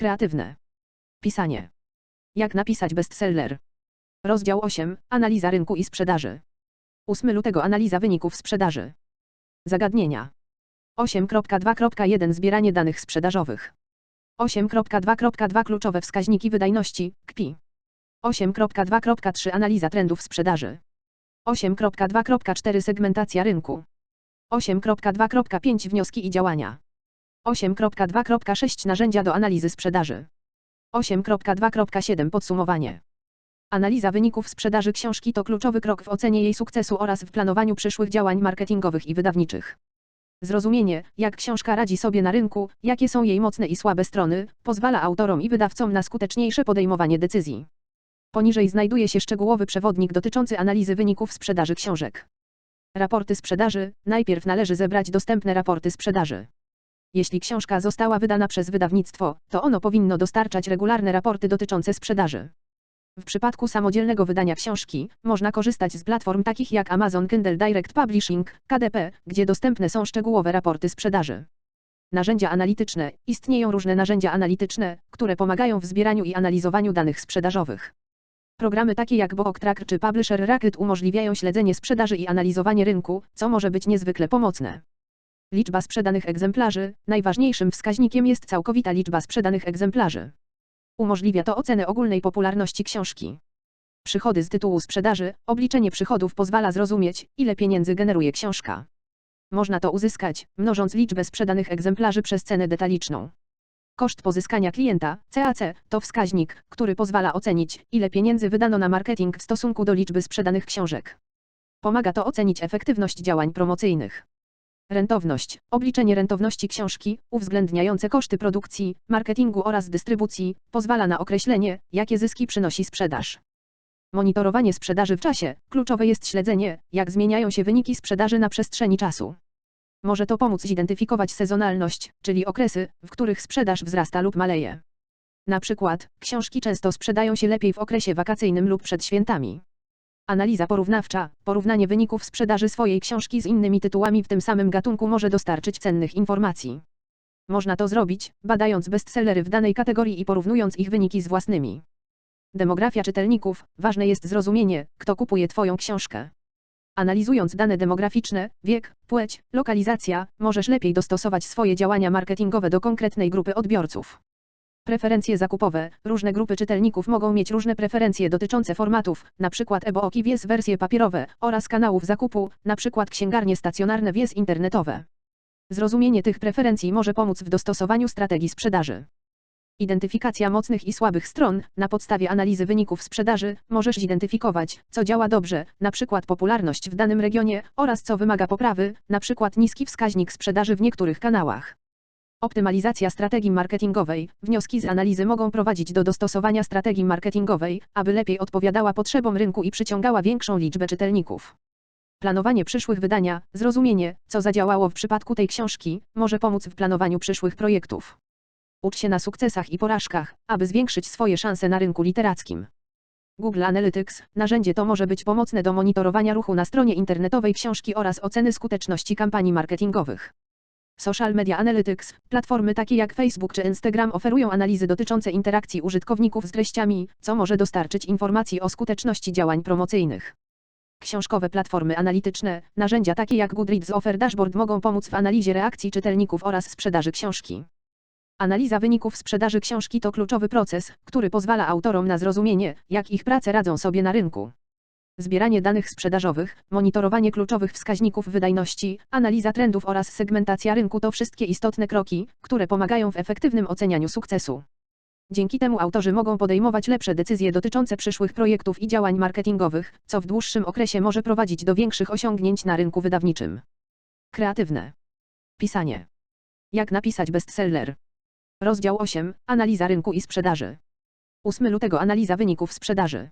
Kreatywne. Pisanie. Jak napisać bestseller? Rozdział 8. Analiza rynku i sprzedaży. 8 lutego analiza wyników sprzedaży. Zagadnienia. 8.2.1 Zbieranie danych sprzedażowych. 8.2.2 Kluczowe wskaźniki wydajności, KPI. 8.2.3 Analiza trendów sprzedaży. 8.2.4 Segmentacja rynku. 8.2.5 Wnioski i działania. 8.2.6 Narzędzia do analizy sprzedaży. 8.2.7 Podsumowanie. Analiza wyników sprzedaży książki to kluczowy krok w ocenie jej sukcesu oraz w planowaniu przyszłych działań marketingowych i wydawniczych. Zrozumienie, jak książka radzi sobie na rynku, jakie są jej mocne i słabe strony, pozwala autorom i wydawcom na skuteczniejsze podejmowanie decyzji. Poniżej znajduje się szczegółowy przewodnik dotyczący analizy wyników sprzedaży książek. Raporty sprzedaży. Najpierw należy zebrać dostępne raporty sprzedaży. Jeśli książka została wydana przez wydawnictwo, to ono powinno dostarczać regularne raporty dotyczące sprzedaży. W przypadku samodzielnego wydania książki, można korzystać z platform takich jak Amazon Kindle Direct Publishing, KDP, gdzie dostępne są szczegółowe raporty sprzedaży. Narzędzia analityczne. Istnieją różne narzędzia analityczne, które pomagają w zbieraniu i analizowaniu danych sprzedażowych. Programy takie jak BookTracker czy Publisher Racket umożliwiają śledzenie sprzedaży i analizowanie rynku, co może być niezwykle pomocne. Liczba sprzedanych egzemplarzy. Najważniejszym wskaźnikiem jest całkowita liczba sprzedanych egzemplarzy. Umożliwia to ocenę ogólnej popularności książki. Przychody z tytułu sprzedaży. Obliczenie przychodów pozwala zrozumieć, ile pieniędzy generuje książka. Można to uzyskać, mnożąc liczbę sprzedanych egzemplarzy przez cenę detaliczną. Koszt pozyskania klienta, CAC, to wskaźnik, który pozwala ocenić, ile pieniędzy wydano na marketing w stosunku do liczby sprzedanych książek. Pomaga to ocenić efektywność działań promocyjnych. Rentowność. Obliczenie rentowności książki, uwzględniające koszty produkcji, marketingu oraz dystrybucji, pozwala na określenie, jakie zyski przynosi sprzedaż. Monitorowanie sprzedaży w czasie. Kluczowe jest śledzenie, jak zmieniają się wyniki sprzedaży na przestrzeni czasu. Może to pomóc zidentyfikować sezonalność, czyli okresy, w których sprzedaż wzrasta lub maleje. Na przykład, książki często sprzedają się lepiej w okresie wakacyjnym lub przed świętami. Analiza porównawcza, porównanie wyników sprzedaży swojej książki z innymi tytułami w tym samym gatunku może dostarczyć cennych informacji. Można to zrobić, badając bestsellery w danej kategorii i porównując ich wyniki z własnymi. Demografia czytelników. Ważne jest zrozumienie, kto kupuje Twoją książkę. Analizując dane demograficzne, wiek, płeć, lokalizacja, możesz lepiej dostosować swoje działania marketingowe do konkretnej grupy odbiorców. Preferencje zakupowe. Różne grupy czytelników mogą mieć różne preferencje dotyczące formatów, np. e-book i wiez wersje papierowe, oraz kanałów zakupu, np. księgarnie stacjonarne wiez internetowe. Zrozumienie tych preferencji może pomóc w dostosowaniu strategii sprzedaży. Identyfikacja mocnych i słabych stron. Na podstawie analizy wyników sprzedaży możesz zidentyfikować, co działa dobrze, np. popularność w danym regionie, oraz co wymaga poprawy, np. niski wskaźnik sprzedaży w niektórych kanałach. Optymalizacja strategii marketingowej. Wnioski z analizy mogą prowadzić do dostosowania strategii marketingowej, aby lepiej odpowiadała potrzebom rynku i przyciągała większą liczbę czytelników. Planowanie przyszłych wydania, zrozumienie, co zadziałało w przypadku tej książki, może pomóc w planowaniu przyszłych projektów. Ucz się na sukcesach i porażkach, aby zwiększyć swoje szanse na rynku literackim. Google Analytics, narzędzie to może być pomocne do monitorowania ruchu na stronie internetowej książki oraz oceny skuteczności kampanii marketingowych. Social Media Analytics, platformy takie jak Facebook czy Instagram oferują analizy dotyczące interakcji użytkowników z treściami, co może dostarczyć informacji o skuteczności działań promocyjnych. Książkowe platformy analityczne, narzędzia takie jak Goodreads Offer Dashboard mogą pomóc w analizie reakcji czytelników oraz sprzedaży książki. Analiza wyników sprzedaży książki to kluczowy proces, który pozwala autorom na zrozumienie, jak ich prace radzą sobie na rynku. Zbieranie danych sprzedażowych, monitorowanie kluczowych wskaźników wydajności, analiza trendów oraz segmentacja rynku to wszystkie istotne kroki, które pomagają w efektywnym ocenianiu sukcesu. Dzięki temu autorzy mogą podejmować lepsze decyzje dotyczące przyszłych projektów i działań marketingowych, co w dłuższym okresie może prowadzić do większych osiągnięć na rynku wydawniczym. Kreatywne. Pisanie. Jak napisać bestseller? Rozdział 8. Analiza rynku i sprzedaży. 8 lutego analiza wyników sprzedaży.